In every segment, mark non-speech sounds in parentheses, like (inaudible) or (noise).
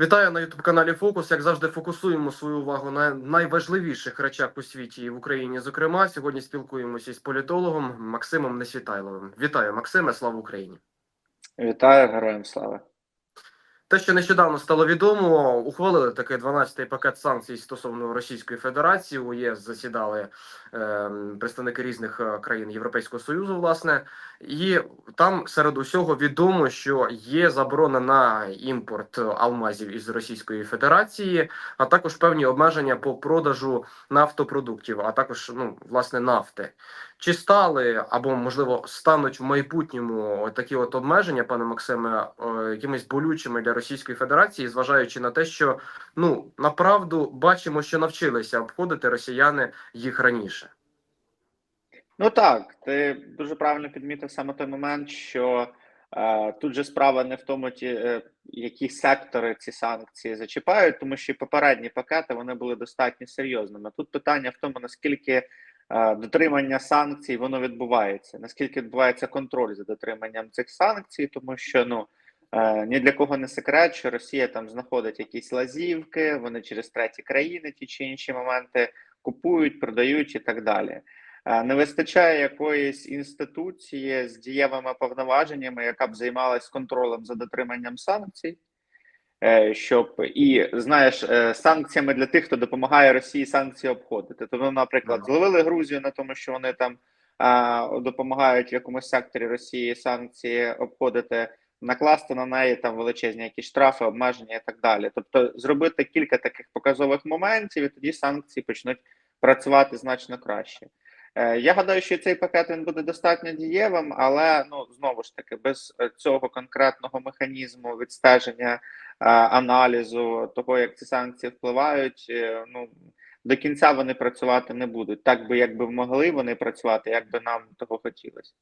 Вітаю на youtube каналі Фокус. Як завжди, фокусуємо свою увагу на найважливіших речах у світі і в Україні. Зокрема, сьогодні спілкуємося із політологом Максимом Несвітайловим. Вітаю, Максиме! Слава Україні! Вітаю, героям слава. Те, що нещодавно стало відомо, ухвалили такий 12-й пакет санкцій стосовно Російської Федерації. У ЄС засідали е, представники різних е, країн Європейського союзу, власне, і там серед усього відомо, що є заборона на імпорт алмазів із Російської Федерації, а також певні обмеження по продажу нафтопродуктів, а також ну власне нафти. Чи стали або можливо стануть в майбутньому такі от обмеження, пане Максиме, е, якимись болючими для Російської Федерації, зважаючи на те, що ну направду бачимо, що навчилися обходити росіяни їх раніше? Ну так, ти дуже правильно підмітив саме той момент, що е, тут же справа не в тому, ті, е, які сектори ці санкції зачіпають, тому що і попередні пакети вони були достатньо серйозними. Тут питання в тому, наскільки дотримання санкцій воно відбувається, наскільки відбувається контроль за дотриманням цих санкцій, тому що ну. Е, ні для кого не секрет, що Росія там знаходить якісь лазівки, вони через треті країни ті чи інші моменти купують, продають і так далі. Е, Не вистачає якоїсь інституції з дієвими повноваженнями, яка б займалась контролем за дотриманням санкцій, щоб і знаєш, е, санкціями для тих, хто допомагає Росії санкції обходити. Тобто, наприклад, зловили Грузію на тому, що вони там а, допомагають в якомусь секторі Росії санкції обходити накласти на неї там величезні якісь штрафи, обмеження і так далі. Тобто, зробити кілька таких показових моментів, і тоді санкції почнуть працювати значно краще. Е, Я гадаю, що цей пакет він буде достатньо дієвим, але ну знову ж таки, без е, цього конкретного механізму відстеження е, аналізу того, як ці санкції впливають, ну до кінця вони працювати не будуть. Так би якби могли вони працювати, як би нам того хотілося.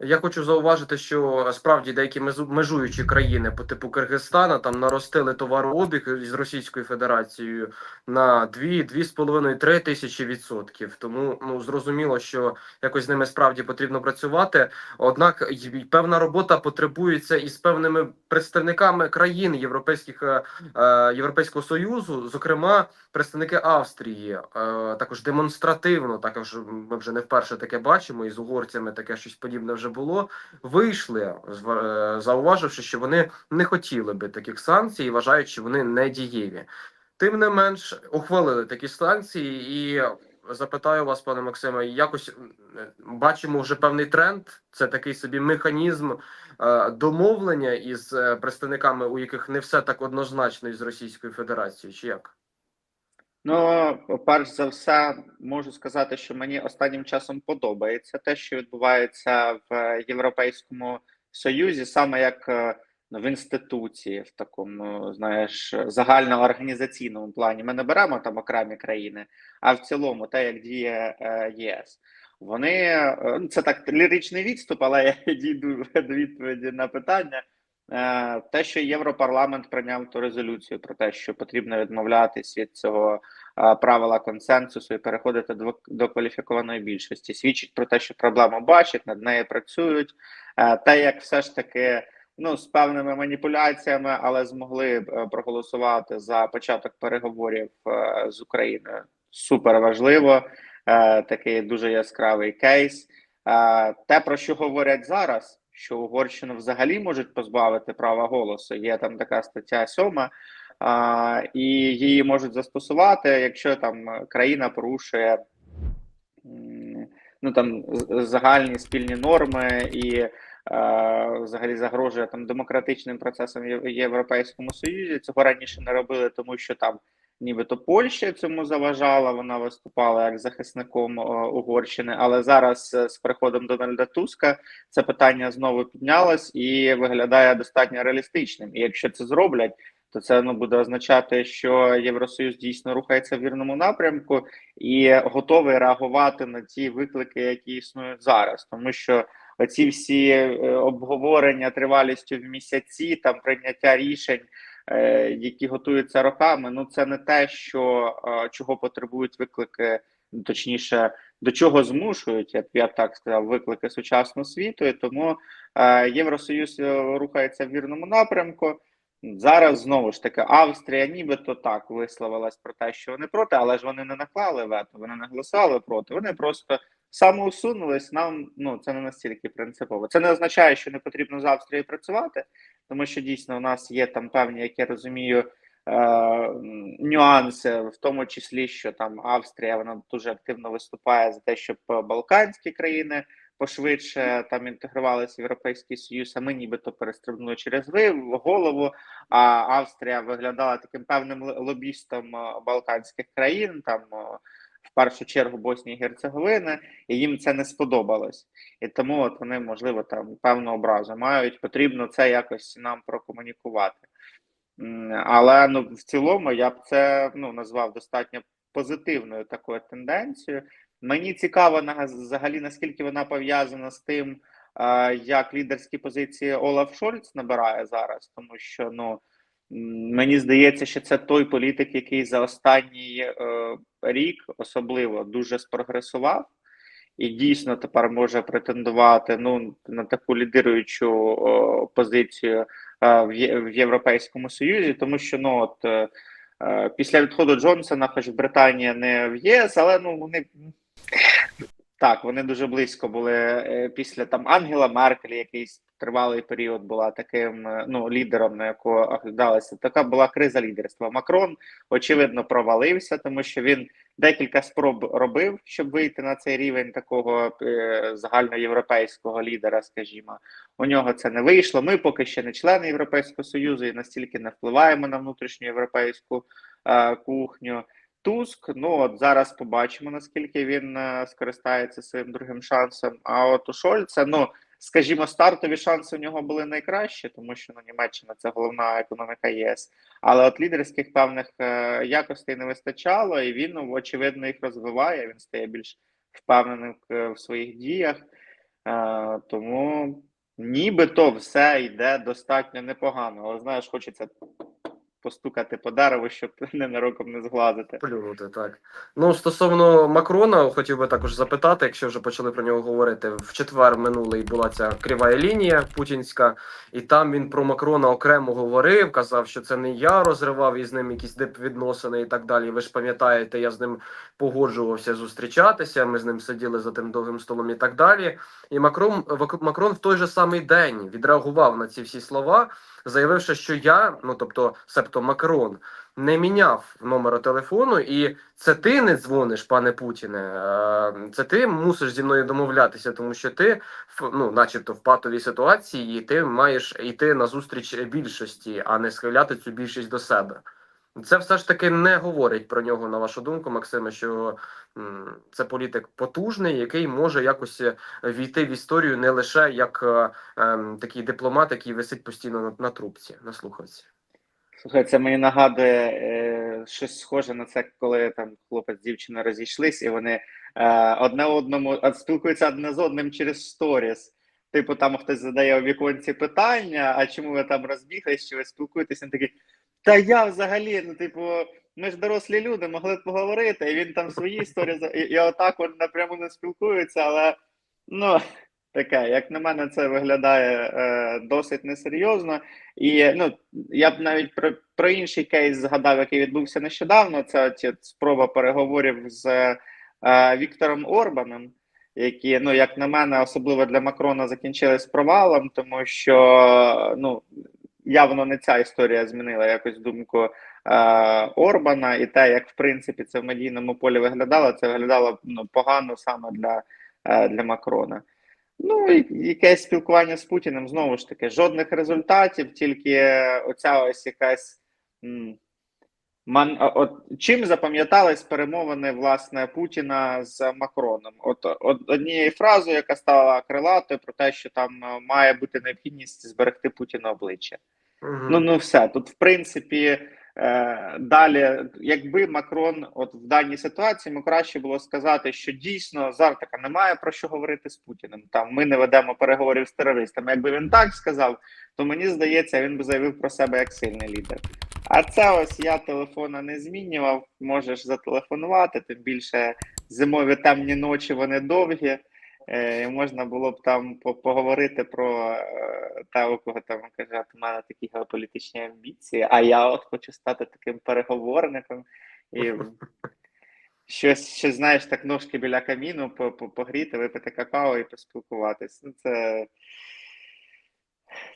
Я хочу зауважити, що справді деякі межу- межуючі країни по типу Киргизстана там наростили товарообіг із Російською Федерацією на 2-2,5-3 тисячі відсотків. Тому ну зрозуміло, що якось з ними справді потрібно працювати. Однак певна робота потребується із певними представниками країн європейських е, е, Європейського союзу, зокрема представники Австрії, е, також демонстративно, також ми вже не вперше таке бачимо, і з угорцями таке щось подібне вже було. Вийшли, е, зауваживши, що вони не хотіли би таких санкцій, що вони не дієві. Тим не менш, ухвалили такі санкції, і запитаю вас, пане Максиме, якось бачимо вже певний тренд. Це такий собі механізм е, домовлення із е, представниками, у яких не все так однозначно із Російською Федерацією, чи як? Ну, перш за все, можу сказати, що мені останнім часом подобається те, що відбувається в Європейському Союзі, саме як е, ну, в інституції, в такому, знаєш, загальноорганізаційному плані. Ми не беремо там окремі країни, а в цілому, те, як діє е, ЄС. Вони е, ну, це так ліричний відступ, але я (laughs) дійду до відповіді на питання. Е, Те, що Європарламент прийняв ту резолюцію про те, що потрібно відмовлятись від цього е, правила консенсусу і переходити до, до кваліфікованої більшості, свідчить про те, що проблему бачать, над нею працюють. Е, Те, як все ж таки ну з певними маніпуляціями, але змогли проголосувати за початок переговорів з Україною. Супер важливо. Такий дуже яскравий кейс. Те, про що говорять зараз що Угорщину взагалі можуть позбавити права голосу. Є там така стаття сьома, і її можуть застосувати, якщо там країна порушує ну там загальні спільні норми і взагалі загрожує там демократичним процесам в Європейському Союзі. Цього раніше не робили, тому що там. Нібито Польща цьому заважала, вона виступала як захисником е, Угорщини, але зараз е, з приходом Дональда Туска це питання знову піднялось і виглядає достатньо реалістичним. І якщо це зроблять, то це ну буде означати, що Євросоюз дійсно рухається в вірному напрямку і готовий реагувати на ті виклики, які існують зараз, тому що оці всі е, обговорення тривалістю в місяці, там прийняття рішень. Е, Які готуються роками, ну це не те, що е, чого потребують виклики, точніше, до чого змушують, я б я так сказав, виклики сучасного світу. І тому е, Євросоюз рухається в вірному напрямку. Зараз знову ж таки Австрія нібито так висловилась про те, що вони проти, але ж вони не наклали вето, вони не голосували проти. Вони просто самоусунулись. Нам ну це не настільки принципово. Це не означає, що не потрібно з Австрією працювати, тому що дійсно у нас є там певні, як я розумію, е, нюанси, в тому числі, що там Австрія вона дуже активно виступає за те, щоб Балканські країни пошвидше там інтегрувалися в Європейський Союз, а ми нібито перестрибнули через ви голову. А Австрія виглядала таким певним лобістом е, Балканських країн, там е, першу чергу Боснії і Герцеговини, і їм це не сподобалось. І тому от вони, можливо, там певну образу мають. Потрібно це якось нам прокомунікувати. Але ну в цілому я б це ну назвав достатньо позитивною такою тенденцією. Мені цікаво взагалі наскільки вона пов'язана з тим, е, як лідерські позиції Олаф Шольц набирає зараз, тому що ну мені здається, що це той політик, який за останній е, рік особливо дуже спрогресував. І дійсно тепер може претендувати ну на таку лідируючу о, позицію е, в, в Європейському Союзі, тому що ну от е, е, після відходу Джонсона, хоч Британія не в ЄС, але ну вони так, вони дуже близько були е, після там Ангела Меркель, якийсь тривалий період була таким е, ну лідером, на якого оглядалася. Така була криза лідерства. Макрон очевидно провалився, тому що він декілька спроб робив, щоб вийти на цей рівень такого е, загальноєвропейського лідера. Скажімо, у нього це не вийшло. Ми поки ще не члени Європейського союзу і настільки не впливаємо на внутрішню європейську е, кухню. Туск, ну от зараз побачимо, наскільки він е, скористається своїм другим шансом. А от у Шольца, ну скажімо, стартові шанси у нього були найкращі, тому що ну, Німеччина це головна економіка ЄС. Але от лідерських певних е, якостей не вистачало, і він ну, очевидно їх розвиває. Він стає більш впевненим е, в своїх діях. Е, тому нібито все йде достатньо непогано. Але знаєш, хочеться постукати по дереву, щоб (laughs) ненароком не зглазити. Плюнути, так. Ну, стосовно Макрона, хотів би також запитати, якщо вже почали про нього говорити. В четвер минулий була ця крива лінія путінська, і там він про Макрона окремо говорив, казав, що це не я розривав із ним якісь дипвідносини і так далі. Ви ж пам'ятаєте, я з ним погоджувався зустрічатися. Ми з ним сиділи за тим довгим столом і так далі. І Макрон Макрон в той же самий день відреагував на ці всі слова, заявивши, що я, ну тобто, себто Макрон, не міняв номера телефону, і це ти не дзвониш, пане Путіне. е, Це ти мусиш зі мною домовлятися, тому що ти ну, начебто, в патовій ситуації, і ти маєш йти на зустріч більшості, а не схиляти цю більшість до себе. Це все ж таки не говорить про нього, на вашу думку, Максиме, що це політик потужний, який може якось е, війти в історію не лише як е, ем, такий дипломат, який висить постійно на, на трубці, на слухавці. Слухай, це мені нагадує е, щось схоже на це, коли там хлопець з дівчиною розійшлись, і вони е, одне одному спілкуються одне з одним через сторіс. Типу, там хтось задає у віконці питання, а чому ви там розбіглись, чи ви спілкуєтесь? Він такий, та я взагалі, ну, типу, ми ж дорослі люди, могли б поговорити, і він там свої історії, і, і отак вони напряму не спілкуються, але ну, таке, як на мене, це виглядає е, досить несерйозно. І ну, я б навіть про, про інший кейс згадав, який відбувся нещодавно. Це ці спроба переговорів з е, Віктором Орбаном, які, ну, як на мене, особливо для Макрона закінчились провалом, тому що ну, явно не ця історія змінила якось думку е, Орбана, і те, як в принципі це в медійному полі виглядало, це виглядало ну, погано саме для, е, для Макрона. Ну, і якесь спілкування з Путіним знову ж таки, жодних результатів, тільки оця ось якась. Ман, от чим запам'ятались перемовини власне Путіна з Макроном? От, от однією фразою, яка стала крилатою, про те, що там е, має бути необхідність зберегти Путіна обличчя. Мгм. Ну, ну все. Тут, в принципі, е, далі, якби Макрон, от в даній ситуації, йому краще було сказати, що дійсно зараз така немає про що говорити з Путіним. Там ми не ведемо переговорів з терористами. Якби він так сказав, то мені здається, він би заявив про себе як сильний лідер. А це ось я телефона не змінював. Можеш зателефонувати, тим більше зимові темні ночі вони довгі. Е, і можна було б там поговорити про е, та, у кого там каже, у мене такі геополітичні амбіції, а я от хочу стати таким переговорником і (laughs) щось, щось знаєш, так ножки біля каміну по- по- погріти, випити какао і поспілкуватись. Ну, це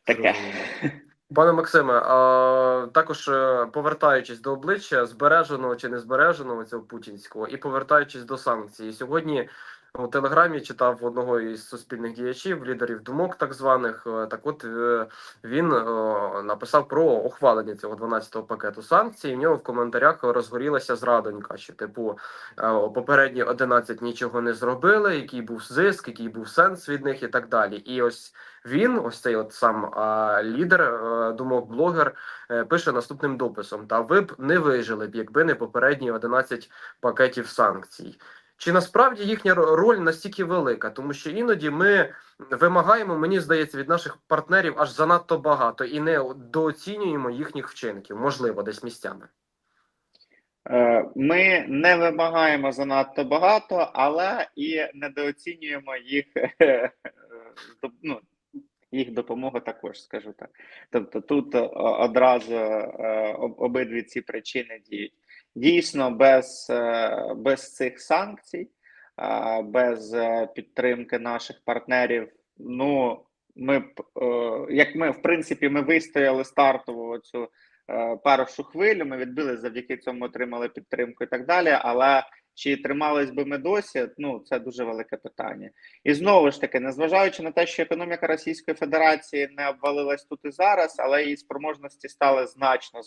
таке. (laughs) Пане Максиме, а також е, повертаючись до обличчя збереженого чи не збереженого цього путінського, і повертаючись до санкцій, сьогодні у телеграмі читав одного із суспільних діячів, лідерів думок, так званих. е, Так, от е, він е, написав про ухвалення цього 12-го пакету санкцій. І в нього в коментарях розгорілася зрадонька, що типу попередні 11 нічого не зробили, який був зиск, який був сенс від них, і так далі. І ось він, ось цей от сам лідер думок блогер, пише наступним дописом: Та ви б не вижили б, якби не попередні 11 пакетів санкцій. Чи насправді їхня роль настільки велика, тому що іноді ми вимагаємо, мені здається, від наших партнерів аж занадто багато і не дооцінюємо їхніх вчинків, можливо, десь місцями. Е, Ми не вимагаємо занадто багато, але і недооцінюємо їх, (laughs) е, ну, їх допомогу також, скажу так. Тобто тут е, одразу обидві ці причини діють. Дійсно, без, е, без цих санкцій, без е, підтримки наших партнерів, ну ми е, як ми в принципі, ми вистояли стартову цю першу хвилю. Ми відбили завдяки цьому отримали підтримку і так далі. Але чи тримались би ми досі? Ну це дуже велике питання. І знову ж таки, незважаючи на те, що економіка Російської Федерації не обвалилась тут і зараз, але її спроможності стали значно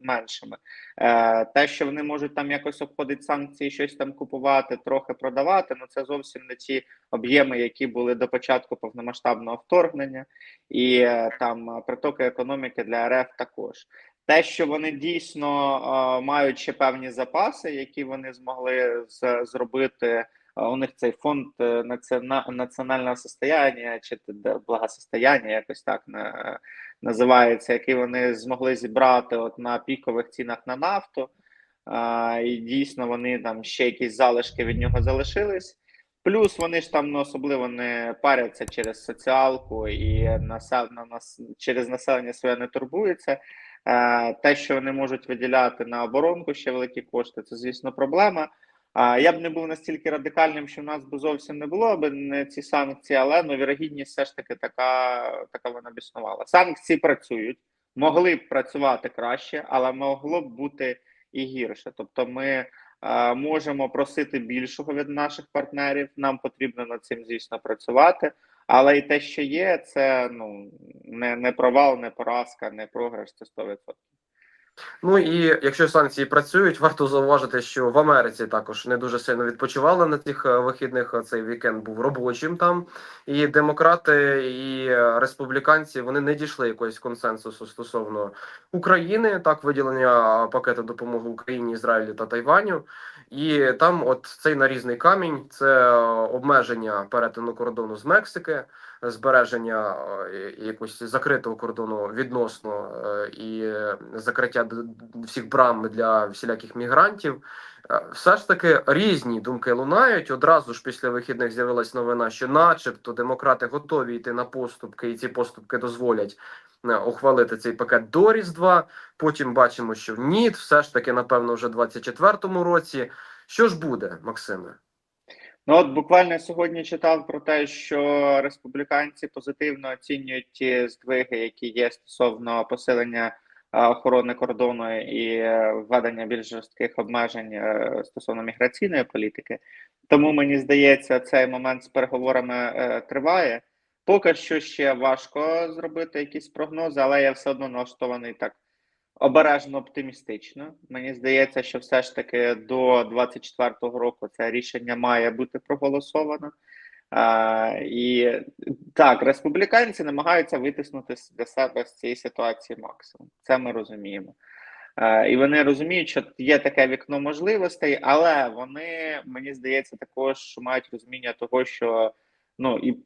меншими. Е, те, що вони можуть там якось обходити санкції, щось там купувати, трохи продавати, ну це зовсім не ті об'єми, які були до початку повномасштабного вторгнення, і е, там притоки економіки для РФ також. Те, що вони дійсно мають ще певні запаси, які вони змогли зробити. У них цей фонд е, національного состояння чи благосостояння, якось так на, називається, який вони змогли зібрати от на пікових цінах на нафту. І дійсно вони там ще якісь залишки від нього залишились. Плюс вони ж там ну, особливо не паряться через соціалку і насел... на нас... через населення своє не турбуються. Е, те, що вони можуть виділяти на оборонку ще великі кошти, це звісно проблема. Я б не був настільки радикальним, що в нас би зовсім не було б не ці санкції, але ну вірогідність все ж таки така, така вона б існувала. Санкції працюють, могли б працювати краще, але могло б бути і гірше. Тобто, ми е, можемо просити більшого від наших партнерів. Нам потрібно над цим, звісно, працювати. Але і те, що є, це ну не, не провал, не поразка, не програш, це 100%. Ну і якщо санкції працюють, варто зауважити, що в Америці також не дуже сильно відпочивали на цих е, вихідних. Цей вікенд був робочим там. І демократи, і е, республіканці вони не дійшли якогось консенсусу стосовно України, так виділення е, пакету допомоги Україні, Ізраїлю та Тайваню. І там, от цей нарізний камінь, це е, обмеження перетину кордону з Мексики, збереження е, якогось закритого кордону відносно е, і закриття всіх брам для всіляких мігрантів. Все ж таки різні думки лунають. Одразу ж після вихідних з'явилась новина, що, начебто, демократи готові йти на поступки, і ці поступки дозволять ухвалити цей пакет до Різдва. Потім бачимо, що ні, все ж таки, напевно, вже в 24-му році. Що ж буде, Максиме? Ну от буквально сьогодні читав про те, що республіканці позитивно оцінюють ті здвиги, які є стосовно посилення е, охорони кордону і е, введення більш жорстких обмежень е, стосовно міграційної політики. Тому мені здається, цей момент з переговорами е, триває. Поки що ще важко зробити якісь прогнози, але я все одно налаштований так обережно оптимістично. Мені здається, що все ж таки до 24-го року це рішення має бути проголосовано. А, і так, республіканці намагаються витиснути для себе з цієї ситуації максимум. Це ми розуміємо. А, і вони розуміють, що є таке вікно можливостей, але вони, мені здається, також мають розуміння того, що ну і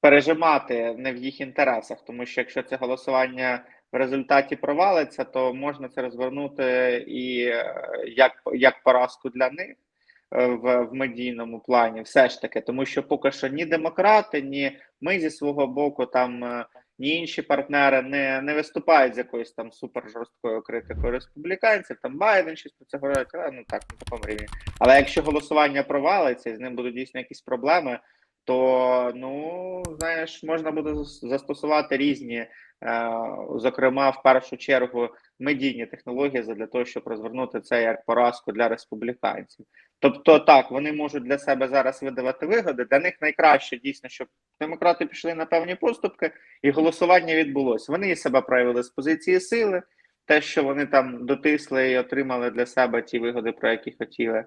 пережимати не в їх інтересах, тому що якщо це голосування в результаті провалиться, то можна це розвернути і е, як, як поразку для них. е, в, в медійному плані, все ж таки, тому що поки що ні демократи, ні ми зі свого боку, там е, ні інші партнери не, не виступають з якоюсь там супер жорсткою критикою республіканців. Там Байден щось про це говорить, але ну так на такому рівні. Але якщо голосування провалиться і з ним будуть дійсно якісь проблеми, то ну знаєш, можна буде застосувати різні, е, зокрема, в першу чергу, медійні технології для того, щоб розвернути це як поразку для республіканців. Тобто, так вони можуть для себе зараз видавати вигоди. Для них найкраще дійсно, щоб демократи пішли на певні поступки, і голосування відбулося. Вони і себе проявили з позиції сили. Те, що вони там дотисли і отримали для себе ті вигоди, про які хотіли.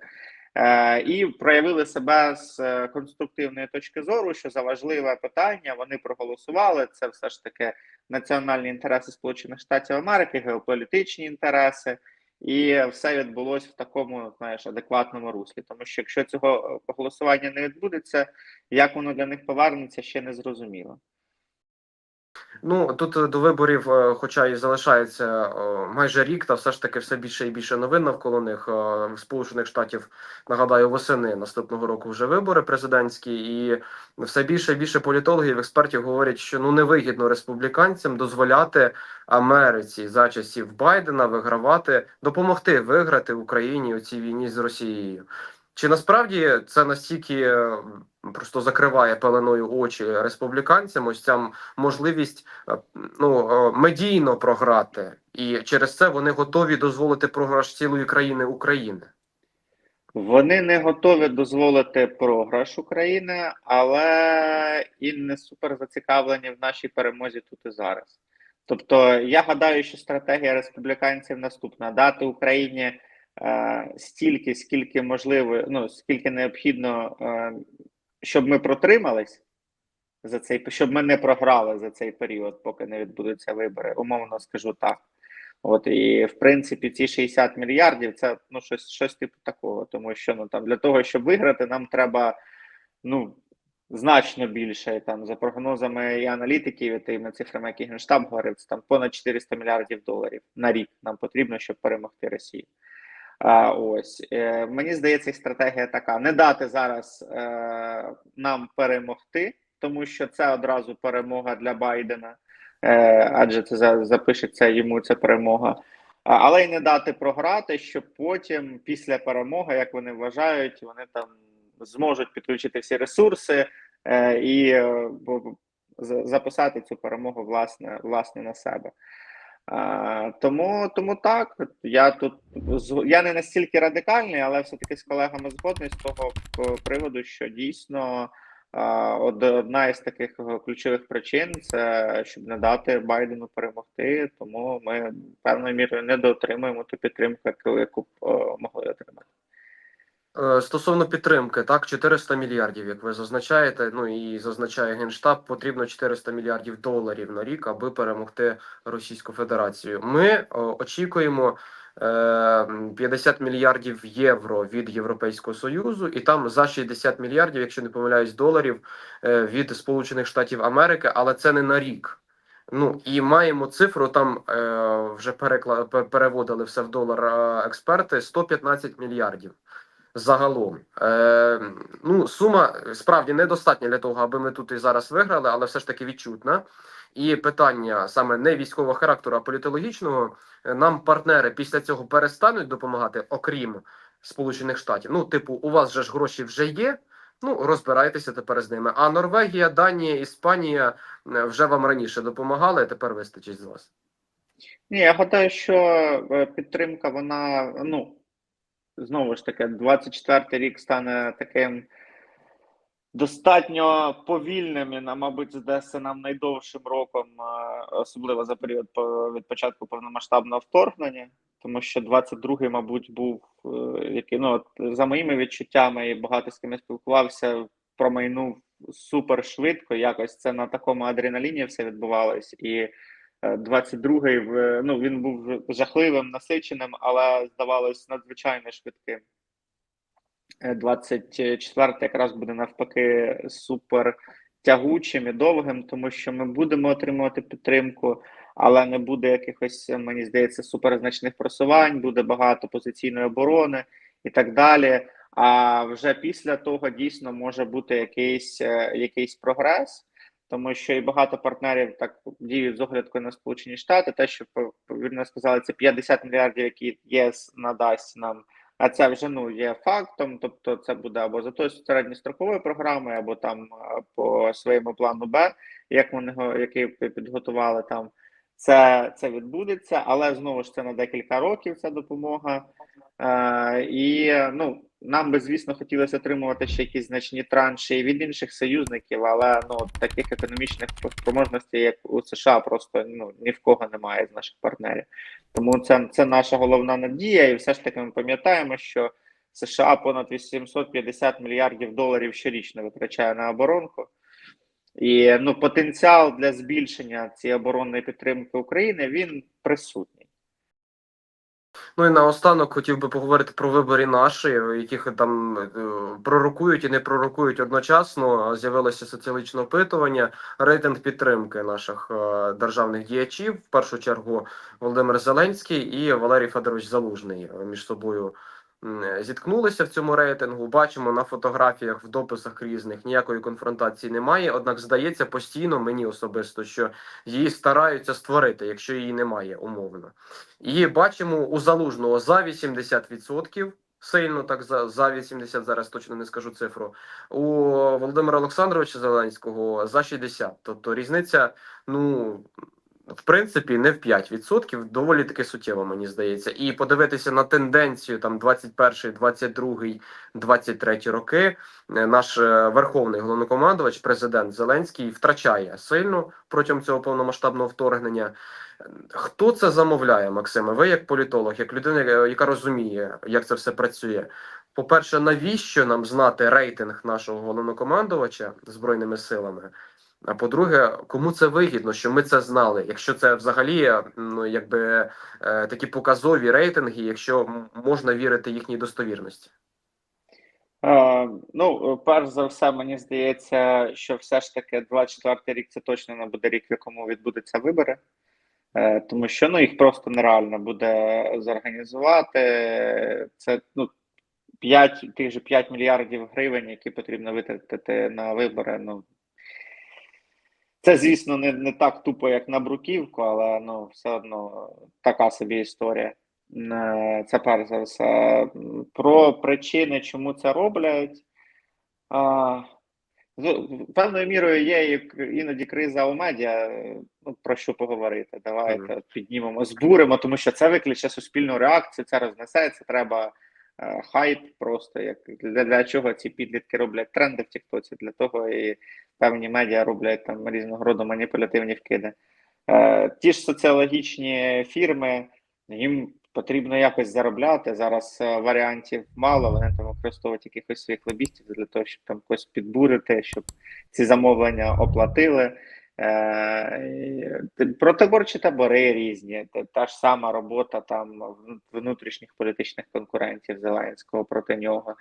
Е, і проявили себе з е, конструктивної точки зору, що за важливе питання вони проголосували. Це все ж таки національні інтереси Сполучених Штатів Америки, геополітичні інтереси, і все відбулося в такому, знаєш, адекватному руслі. Тому що якщо цього е, голосування не відбудеться, як воно для них повернеться, ще не зрозуміло. Ну тут е, до виборів, е, хоча і залишається е, майже рік, та все ж таки все більше і більше новин навколо них. В Сполучених Штатів нагадаю, восени наступного року вже вибори президентські, і все більше і більше політологів, експертів говорять, що ну невигідно республіканцям дозволяти Америці за часів Байдена вигравати, допомогти виграти Україні у цій війні з Росією. Чи насправді це настільки е, просто закриває пеленою очі республіканцям? Ось ця можливість е, ну е, медійно програти, і через це вони готові дозволити програш цілої країни України. Вони не готові дозволити програш України, але і не супер зацікавлені в нашій перемозі тут і зараз. Тобто, я гадаю, що стратегія республіканців наступна: дати Україні стільки, скільки можливо, ну скільки необхідно, е, щоб ми протримались за цей щоб ми не програли за цей період, поки не відбудуться вибори. Умовно скажу так. От і в принципі ці 60 мільярдів це ну щось щось типу такого, тому що ну там для того, щоб виграти, нам треба ну значно більше. Там за прогнозами і аналітиків, і тими цифрами, які генштаб говорив, це там понад 400 мільярдів доларів на рік нам потрібно, щоб перемогти Росію. А, ось е, мені здається, стратегія така: не дати зараз е, нам перемогти, тому що це одразу перемога для Байдена. Е, адже це за- запишеться йому ця перемога. Але й не дати програти, щоб потім, після перемоги, як вони вважають, вони там зможуть підключити всі ресурси е, і е, записати цю перемогу власне, власне на себе. Тому, тому так, я тут я не настільки радикальний, але все-таки з колегами згодний з того приводу, що дійсно одна із таких е, ключових причин це щоб не дати Байдену перемогти. Тому ми певною мірою не дотримуємо ту підтримку, яку, е, могли отримати. Е, Стосовно підтримки, так 400 мільярдів, як ви зазначаєте. Ну і зазначає генштаб, потрібно 400 мільярдів доларів на рік, аби перемогти Російську Федерацію. Ми очікуємо е, 50 мільярдів євро від Європейського союзу, і там за 60 мільярдів, якщо не помиляюсь, доларів е, від Сполучених Штатів Америки, але це не на рік. Ну і маємо цифру. Там е, вже перекла переводили все в долар е, експерти 115 мільярдів. Загалом, е, ну сума справді недостатня для того, аби ми тут і зараз виграли, але все ж таки відчутна. І питання саме не військового характеру, а політологічного. е, Нам партнери після цього перестануть допомагати, окрім Сполучених Штатів. Ну, типу, у вас же ж гроші вже є. Ну розбирайтеся тепер з ними. А Норвегія, Данія, Іспанія е, вже вам раніше допомагали. Тепер вистачить з вас. Ні, я гадаю, що е, підтримка, вона ну знову ж таки, 24-й рік стане таким достатньо повільним і, на- мабуть, здасться нам найдовшим роком, е, особливо за період від початку повномасштабного вторгнення. Тому що 22-й, мабуть, був е, який ну от, за моїми відчуттями, і багато з ким я спілкувався, промайнув супер швидко. Якось це на такому адреналіні все відбувалось. І 22-й в- ну він був жахливим, насиченим, але здавалось надзвичайно швидким. Е, 24 якраз буде навпаки супер тягучим і довгим, тому що ми будемо отримувати підтримку, але не буде якихось, мені здається, суперзначних просувань, буде багато позиційної оборони і так далі. А вже після того дійсно може бути якийсь, е, якийсь прогрес, тому що і багато партнерів так діють з оглядкою на Сполучені Штати. Те, що повірно сказали, це 50 мільярдів, які ЄС надасть нам. А це вже ну є фактом, тобто це буде або за тою середньостроковою програмою, або там по своєму плану Б, як вони його який підготували там. Це це відбудеться, але знову ж це на декілька років ця допомога. Е, І ну нам би, звісно, хотілося отримувати ще якісь значні транші від інших союзників, але ну таких економічних спроможностей, як у США, просто ну ні в кого немає з наших партнерів. Тому це, це наша головна надія, і все ж таки ми пам'ятаємо, що США понад 850 мільярдів доларів щорічно витрачає на оборонку. І ну, потенціал для збільшення цієї оборонної підтримки України він присутній. Ну і наостанок хотів би поговорити про вибори наші, яких там е, пророкують і не пророкують одночасно. З'явилося соціологічне опитування, рейтинг підтримки наших е, державних діячів. В першу чергу Володимир Зеленський і Валерій Федорович Залужний між собою зіткнулися в цьому рейтингу. Бачимо на фотографіях в дописах різних ніякої конфронтації немає. Однак здається постійно мені особисто, що її стараються створити, якщо її немає умовно. І бачимо у залужного за 80%. Сильно так за за 80, зараз точно не скажу цифру. У Володимира Олександровича Зеленського за 60. Тобто різниця, ну в принципі, не в 5%, доволі таки суттєво, мені здається. І подивитися на тенденцію там 21, 22, 23 роки. е, Наш е, верховний головнокомандувач, президент Зеленський, втрачає сильно протягом цього повномасштабного вторгнення. Хто це замовляє, Максиме? Ви як політолог, як людина, е, яка розуміє, як це все працює. По-перше, навіщо нам знати рейтинг нашого головнокомандувача збройними силами? А по-друге, кому це вигідно, що ми це знали? Якщо це взагалі ну якби е, такі показові рейтинги, якщо можна вірити їхній достовірності? Е, ну, перш за все, мені здається, що все ж таки 24 рік це точно не буде рік, в якому відбудуться вибори, е, тому що ну їх просто нереально буде зорганізувати. Це ну 5 тих же 5 мільярдів гривень, які потрібно витратити на вибори. Ну це, звісно, не не так тупо, як на бруківку, але ну, все одно така собі історія. Е, це перш за все. Про причини, чому це роблять. А, Певною мірою є іноді криза у медіа. Ну, про що поговорити? Давайте mm -hmm. піднімемо, збуримо, тому що це викличе суспільну реакцію, це рознесеться. Треба е, хайп просто як для, для чого ці підлітки роблять тренди в Тіктоці, для того і певні медіа роблять там різного роду маніпулятивні вкиди. Е, Ті ж соціологічні фірми, їм потрібно якось заробляти. Зараз е, варіантів мало, вони там використовують якихось своїх лобістів для того, щоб там когось підбурити, щоб ці замовлення оплатили. Е, Протиборчі табори різні, та ж сама робота там внутрішніх політичних конкурентів Зеленського проти нього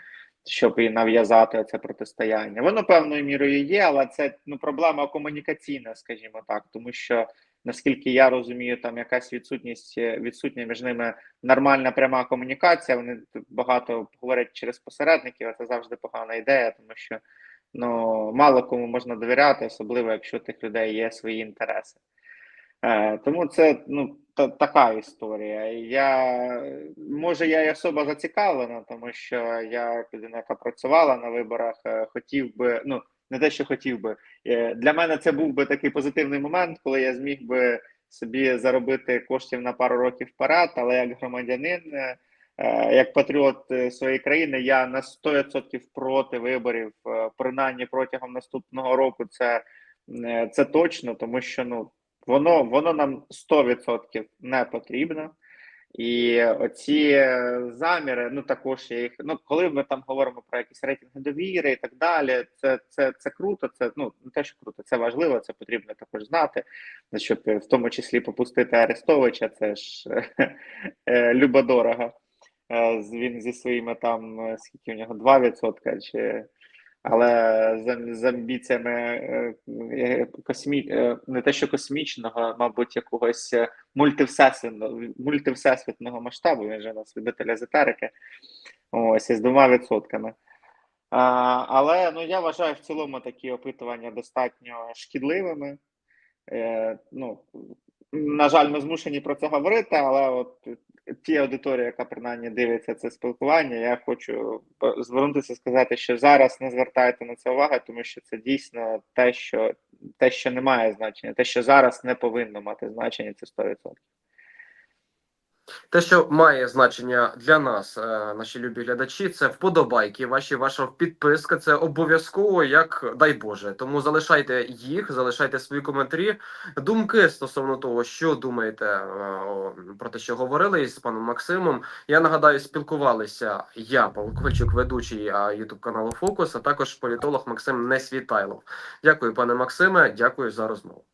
щоб і нав'язати це протистояння. Воно певною мірою є, але це ну проблема комунікаційна, скажімо так, тому що наскільки я розумію, там якась відсутність відсутня між ними нормальна пряма комунікація. Вони багато говорять через посередників, а це завжди погана ідея, тому що ну мало кому можна довіряти, особливо якщо тих людей є свої інтереси. Е, Тому це ну та, така історія. Я може я й особа зацікавлена, тому що я людина, яка працювала на виборах, е, хотів би. Ну не те, що хотів би е, для мене. Це був би такий позитивний момент, коли я зміг би собі заробити коштів на пару років вперед, але як громадянин. Е, як патріот своєї країни, я на 100% проти виборів, принаймні протягом наступного року, це це точно, тому що ну Воно воно нам 100% не потрібно. І оці заміри, ну також я їх. Ну, коли ми там говоримо про якісь рейтинги довіри і так далі, це це, це круто. Це ну не те, що круто, це важливо, це потрібно також знати. Щоб в тому числі попустити Арестовича, це ж (laughs) е, любодорого. Е, він зі своїми там скільки у нього 2% чи Але з, з амбіціями е, е, космі... е, не те, що космічного, мабуть, якогось е, мультивсесвітного, мультивсесвітного масштабу, він же у нас любитель езотерики, ось із двома відсотками. Але ну, я вважаю в цілому такі опитування достатньо шкідливими. Е, ну, на жаль, ми змушені про це говорити, але от ті аудиторії, яка принаймні дивиться це спілкування, я хочу звернутися сказати, що зараз не звертайте на це уваги, тому що це дійсно те, що те, що не має значення, те, що зараз не повинно мати значення, це 100%. Те, що має значення для нас, е, наші любі глядачі, це вподобайки. Ваші ваша підписка. Це обов'язково, як дай Боже. Тому залишайте їх, залишайте свої коментарі, думки стосовно того, що думаєте е, про те, що говорили із паном Максимом. Я нагадаю, спілкувалися я, Павло Ковальчук, ведучий Ютуб каналу Фокус, а також політолог Максим Несвітайлов. Дякую, пане Максиме. Дякую за розмову.